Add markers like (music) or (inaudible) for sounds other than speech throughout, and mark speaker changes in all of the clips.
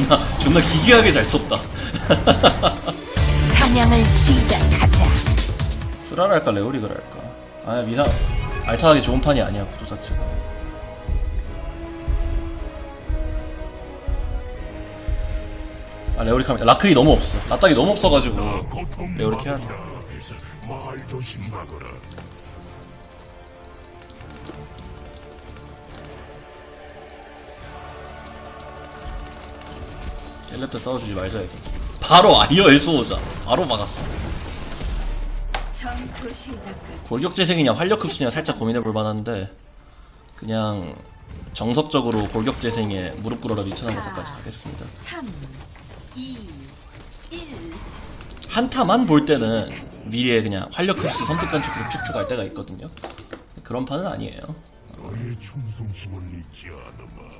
Speaker 1: 존나 존나 기괴하게 잘 썼다.
Speaker 2: 사냥을 시작하자.
Speaker 1: 쓰라를 할까 레오릭을 할까? 아니야 미사 알타하기 좋은 판이 아니야 구도 자체가. 아 레오릭 하면 라클이 너무 없어. 라딱이 너무 없어가지고 레오릭 해야 돼.
Speaker 3: 말 조심하거라.
Speaker 1: 텔레트 싸워주지 말자 이거. 바로 아이어 에소오자. 바로 막았어. 골격 재생이냐 활력 흡수냐 살짝 고민해 볼 만한데 그냥 정석적으로 골격 재생에 무릎 꿇어라 미천한 가사까지 가겠습니다.
Speaker 2: 3, 2, 1.
Speaker 1: 한타만 볼 때는 미리에 그냥 활력 흡수 선택한 척해서 쭉쭉 갈 때가 있거든요. 그런 판은 아니에요.
Speaker 3: 너의 충성심을 잊지 않으마.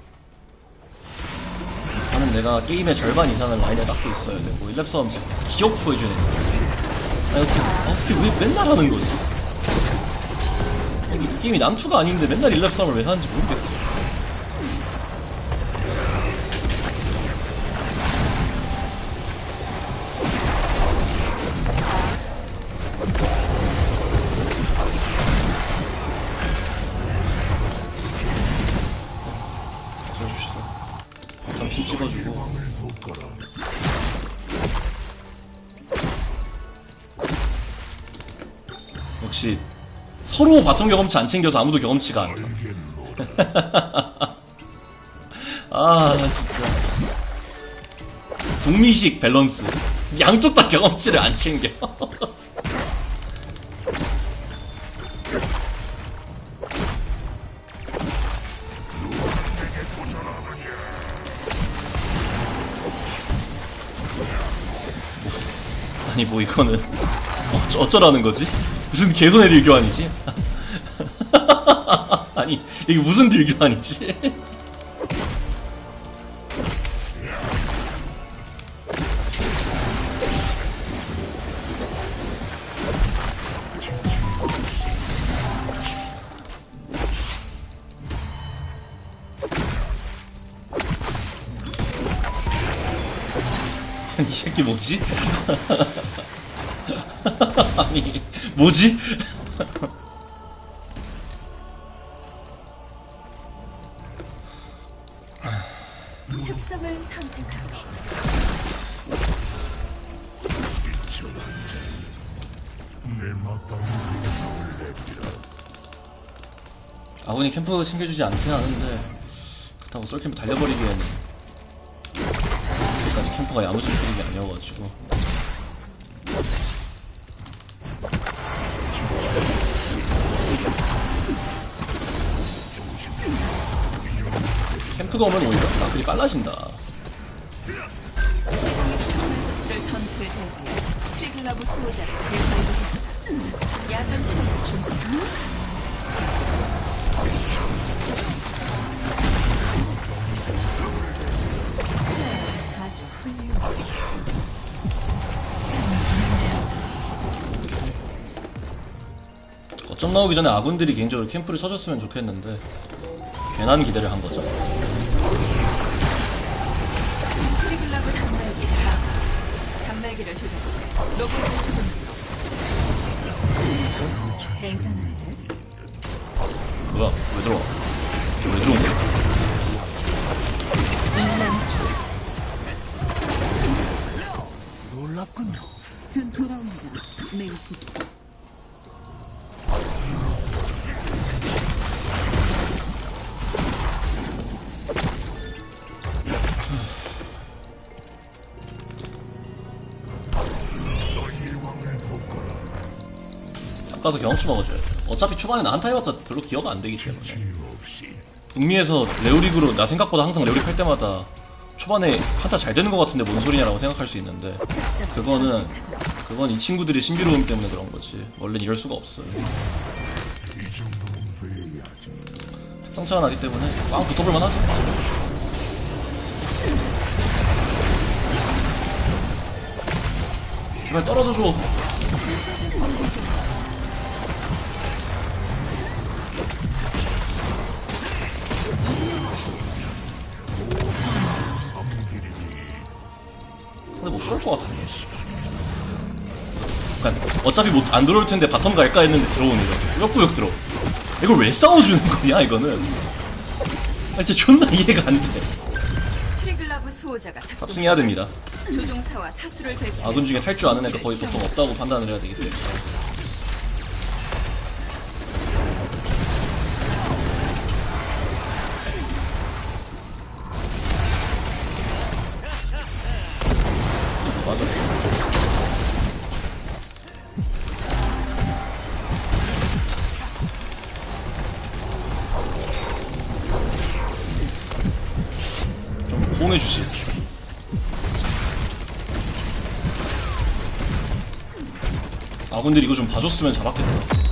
Speaker 1: 판은 내가 게임의 절반 이상을 라인에 닦고 있어야 되고 1렙 싸움 진짜 기억 보여주네. 아니 어떻게 어떻게 왜 맨날 하는 거지? 이 게임이 난투가 아닌데 맨날 1렙 싸움을 왜 하는지 모르겠어요. 바텀 경험치 안 챙겨서 아무도 경험치가 안 돼. (laughs) 아 진짜 북미식 밸런스 양쪽 다 경험치를 안 챙겨. (laughs) 아니 뭐 이거는 어쩌, 어쩌라는 거지? 무슨 개손의 딜 교환이지? 아니 이게 무슨 딜 교환이지? 아니 (laughs) 이 새끼 뭐지? (laughs) 아니 뭐지? 아군이 캠프 챙겨주지 않긴 하는데 그렇다고 솔캠프 달려버리기에는 여기까지 캠프가 되는 게 아니어가지고 캠프가 오면 오히려 나클이 빨라진다
Speaker 2: 전투에 대비해 트리글라브 수호자를 제거해보겠다. 야전 시험 준비.
Speaker 1: 거점 나오기 전에 아군들이 개인적으로 캠프를 쳐줬으면 좋겠는데 괜한 기대를 한 거죠
Speaker 2: 트리글라브 단말기 가 단말기를 조작해 로봇을. 대단한데?
Speaker 1: 뭐야 왜 들어와 왜 들어온 거야
Speaker 3: 놀랍군요.
Speaker 2: 전 돌아옵니다. 메이시.
Speaker 1: 닦아서 경험치 먹어줘야 돼. 어차피 초반에 나한타 해봤자 별로 기여가 안 되기 때문에. 북미에서 레오릭으로 나 생각보다 항상 레오릭 할 때마다 초반에 한타 잘 되는 것 같은데 뭔 소리냐라고 생각할 수 있는데 그거는 그건 이 친구들이 신비로움 때문에 그런 거지. 원래 이럴 수가 없어요. 특성차가 나기 때문에 꽝 붙어볼만 하죠. 제발 떨어져줘. 그럴 것 같은데. 그러니까 어차피 못, 안 들어올 텐데 바텀 갈까 했는데 들어오네. 꾸역꾸역 들어. 이걸 왜 싸워주는 거냐, 이거는. 아, 진짜 존나 이해가 안 돼. 탑승해야 됩니다. 아군 중에 탈 줄 아는 애가 거의 보통 없다고 판단을 해야 되기 때문에. 호응해주지 아군들이 이거 좀 봐줬으면 잡았겠다.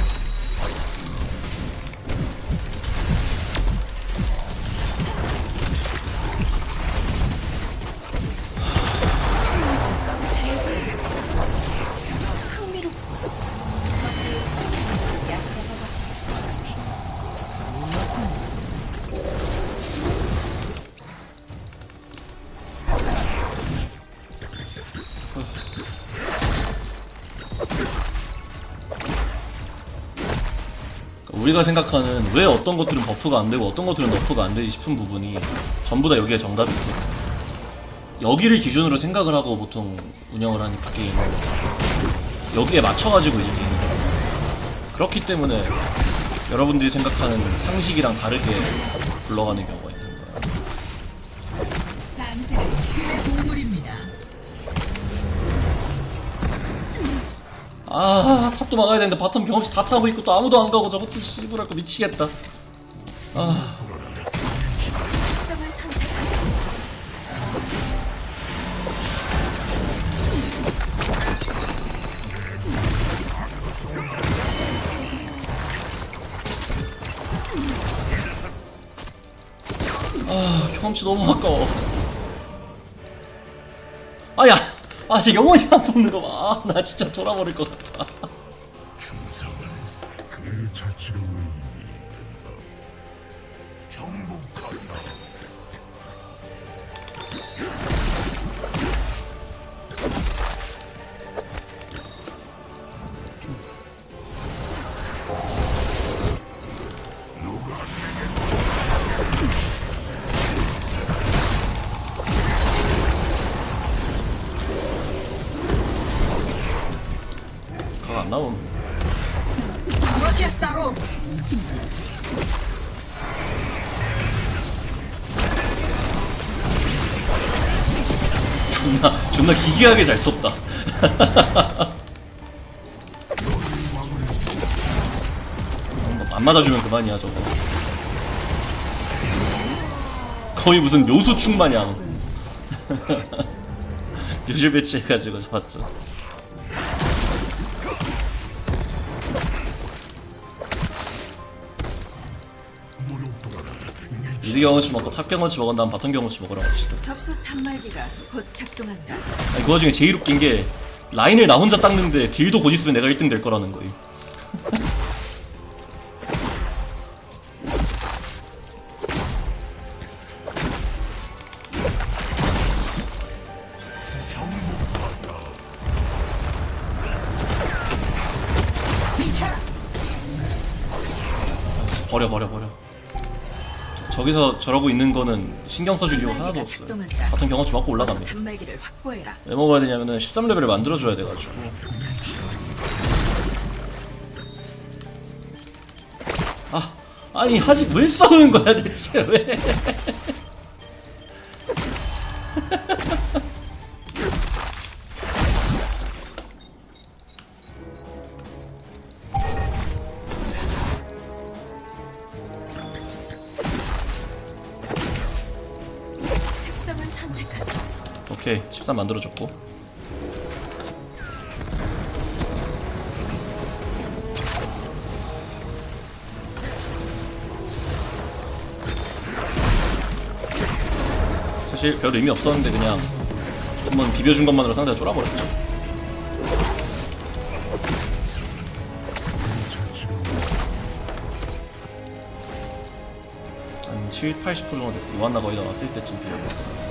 Speaker 1: 우리가 생각하는 왜 어떤 것들은 버프가 안 되고 어떤 것들은 너프가 안 되지 싶은 부분이 전부 다 여기에 정답이 있거든. 여기를 기준으로 생각을 하고 보통 운영을 하니까 게임을 여기에 맞춰가지고 이제 게임을 해요. 그렇기 때문에 여러분들이 생각하는 상식이랑 다르게 굴러가는 경우가 있는.
Speaker 2: 당
Speaker 1: 아 탑도 막아야 되는데 바텀 경험치 다 타고 있고 또 아무도 안 가고 저것도 씨부랄 거 미치겠다. 아
Speaker 2: 선택하라.
Speaker 1: 경험치 너무 아까워. 아야, 아, 제 영혼이 안 뽑는 거 봐. 아, 나 진짜 돌아버릴 것 같다. 존나, 기괴하게 잘 썼다. (laughs) 안 맞아주면 그만이야, 저거. 거의 무슨 묘수충 마냥. 요즘 배치해가지고 잡았죠. 미드 경험치 먹고 탑 경험치 먹은 다음 바텀 경험치 먹으라고 합시다.
Speaker 2: 접속 단말기가 곧 작동한다.
Speaker 1: 아니, 그 와중에 제일 웃긴 게 라인을 나 혼자 닦는데 딜도 곧 있으면 내가 1등 될 거라는 거예요. 버려 버려 버려. 저기서 저러고 있는 거는 신경 써줄 이유가 하나도 없어요. 같은 경험치 먹고 올라갑니다.
Speaker 2: 단말기를 확보해라.
Speaker 1: 왜 먹어야 되냐면은 13레벨을 만들어줘야 돼가지고 아 아니 하지 왜 싸우는 거야 대체 왜 오케이 13 만들어줬고. 사실 별 의미 없었는데 그냥 한번 비벼준 것만으로 상대가 쫄아버렸죠. 한 7, 80% 정도 됐어 요한나 거의 다 왔을 때쯤 비벼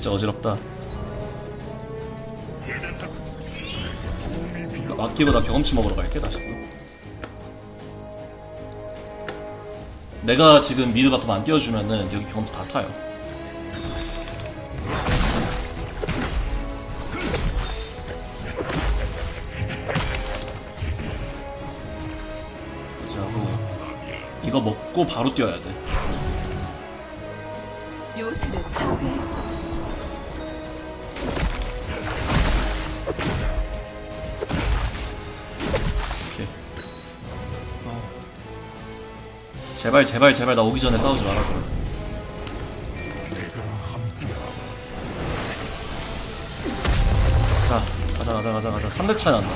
Speaker 1: 진짜 어지럽다. 그러니까 아끼고 나 경험치 먹으러 갈게 다시 또. 내가 지금 미드 바텀 안 띄워주면은 여기 경험치 다 타요. 그자고 이거 먹고 바로 뛰어야 돼.
Speaker 2: 요새를 파괴.
Speaker 1: 제발 제발 제발 나 오기 전에 싸우지 말아줘. 자 가자 가자 가자 가자 3렙 차이 난다.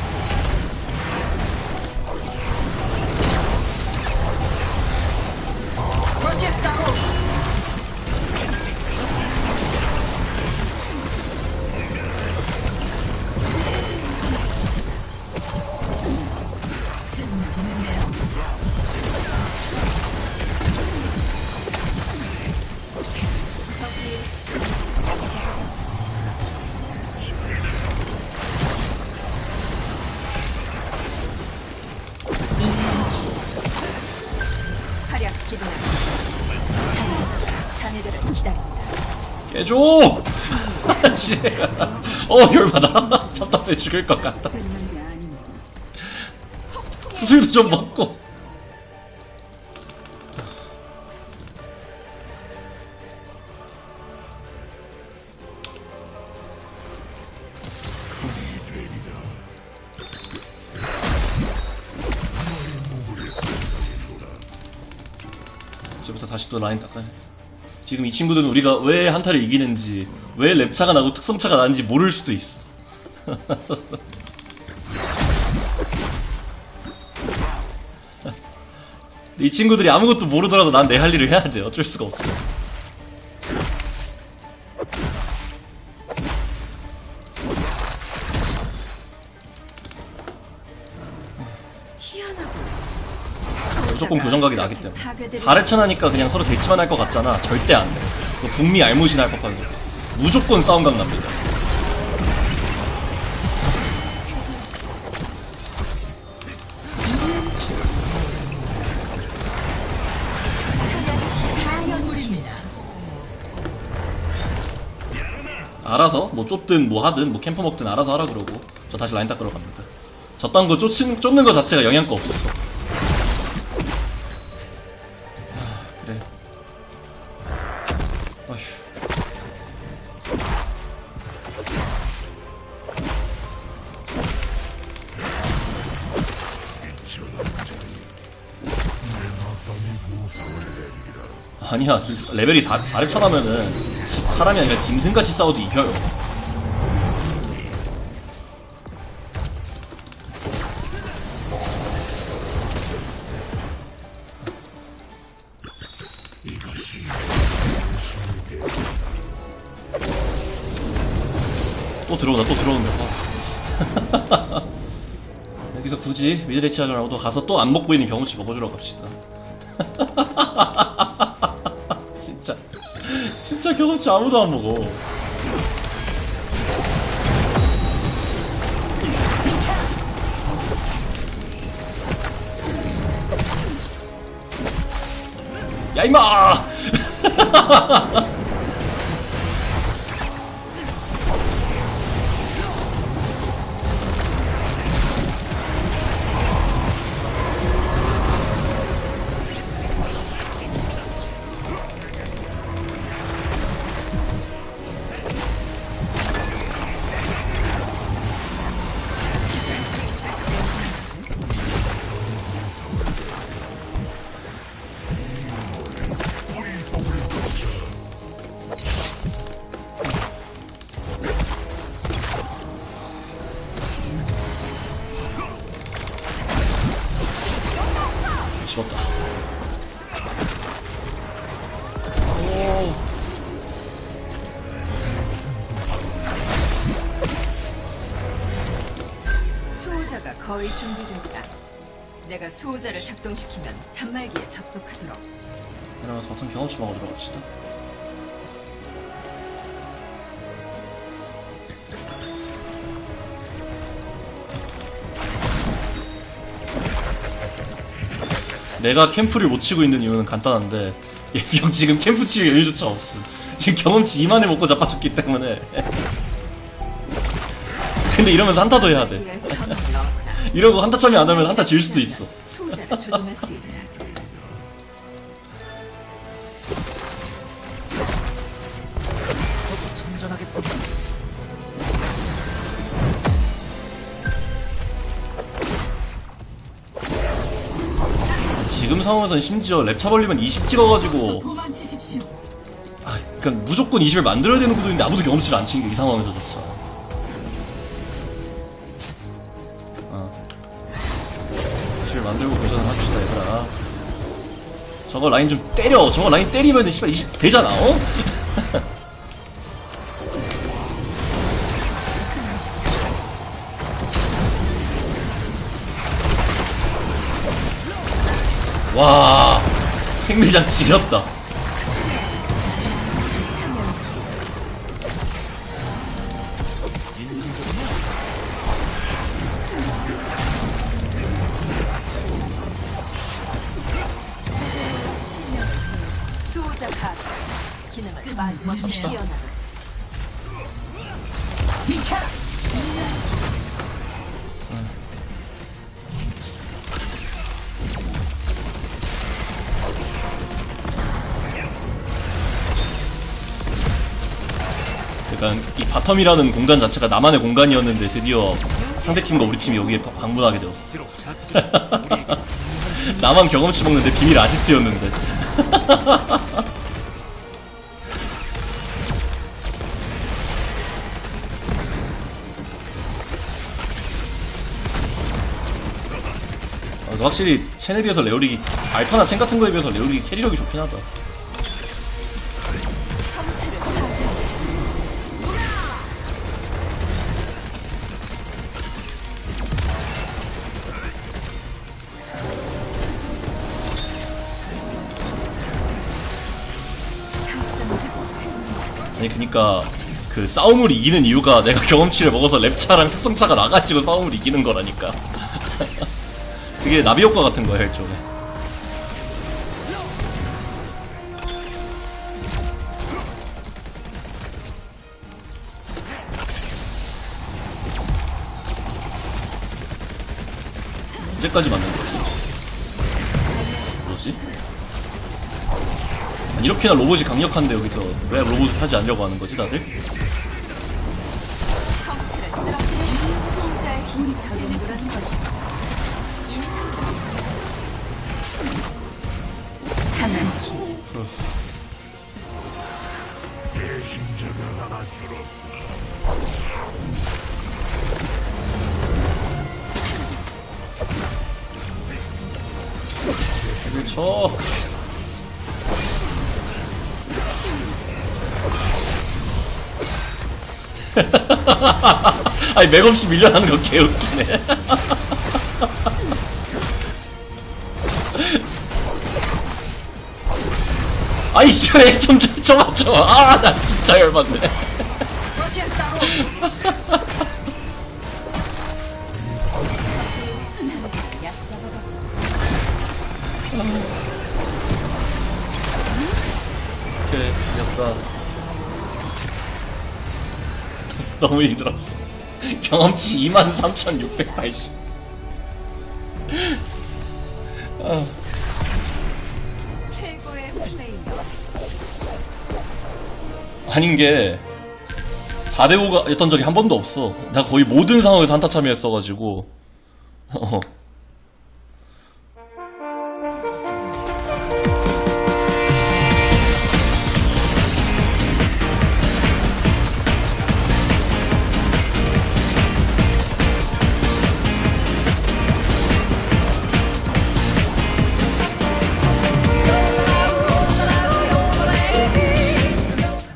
Speaker 1: 깨줘! 씨. 어 열받아. 답답해 죽을 것 같다. 구슬도 좀 먹고. 이제부터 다시 또 라인 닦아야 돼. 지금 이 친구들은 우리가 왜 한타를 이기는지, 왜 랩차가 나고 특성차가 나는지 모를 수도 있어. (laughs) 이 친구들이 아무것도 모르더라도 난 내 할 일을 해야 돼. 어쩔 수가 없어. 무조건 교정각이 나기 때문에.
Speaker 2: 파괴되는
Speaker 1: 4렙차 나니까 그냥 서로 대치만 할 것 같잖아. 절대 안 돼. 그 북미 알무신 할 법한 소리. 무조건 싸움각 납니다. 알아서 뭐 쫓든 뭐 하든 뭐 캠프 먹든 알아서 하라 그러고 저 다시 라인 닦으러 갑니다. 저딴 거 쫓는, 쫓는 거 자체가 영향가 없어. 아니야. 레벨이 4, 4렙 차나면은 사람이 아니라 짐승같이 싸워도 이겨요. 또 들어온다 또 들어온다 아. (laughs) 여기서 굳이 미드 대치하지 말고 또 가서 또 안 먹고 있는 경험치 먹어주러 갑시다 (laughs) 경험치 아무도 안 먹어. 야 임마 (laughs)
Speaker 2: 거의 준비됩니다. 내가 수호자를 작동시키면 단말기에 접속하도록.
Speaker 1: 그러면서 같은 경험치 먹으러 갑시다. 내가 캠프를 못 치고 있는 이유는 간단한데 (laughs) 예병 지금 캠프 치기 여유조차 없어 지금 경험치 2만에 먹고 자빠졌기 때문에. (laughs) 근데 이러면서 한타도 해야 돼. 이러고 한타 참여 안 하면 한타 질 수도 있어
Speaker 2: 수호자를 조종할 수 있다.
Speaker 1: 지금 상황에선 심지어 랩차 벌리면 20 찍어가지고
Speaker 2: 도망치십시오.
Speaker 1: 아, 그러니까 무조건 20을 만들어야 되는 구도인데 아무도 경험치를 안 치는 게 이 상황에서조 저거 라인 좀 때려 저거 라인 때리면 씨발 20 되잖아 어? (laughs) 와 생매장 지렸다 바텀이라는 공간 자체가 나만의 공간이었는데 드디어 상대팀과 우리 팀이 여기에 바- 방문하게 되었어. (laughs) 나만 경험치 먹는데 비밀 아지트였는데. 어, (laughs) 확실히 첸에 비해서 레오릭이 알타나 첸 같은 거에 비해서 레오릭이 캐리력이 좋긴 하다. 그니까 그 싸움을 이기는 이유가 (laughs) 내가 경험치를 먹어서 랩차랑 특성차가 나가지고 싸움을 이기는 거라니까 (laughs) 그게 나비 효과 같은 거야 일종의 언제까지 맞는 거지? 뭐지? 이렇게나 로봇이 강력한데 여기서 왜 로봇을 타지 않으려고 하는 거지 다들?
Speaker 2: 성체를 (laughs)
Speaker 1: 아니 맥없이 밀려나는 거 개웃기네. (laughs) 아이 씨발 좀 쳐맞춰. 아나 진짜 열받네. 너무 힘들었어. 경험치 23,680.
Speaker 2: 최고의 플레이어.
Speaker 1: 아닌 게 4대5가 였던 적이 한 번도 없어. 나 거의 모든 상황에서 한타 참여했어가지고 어,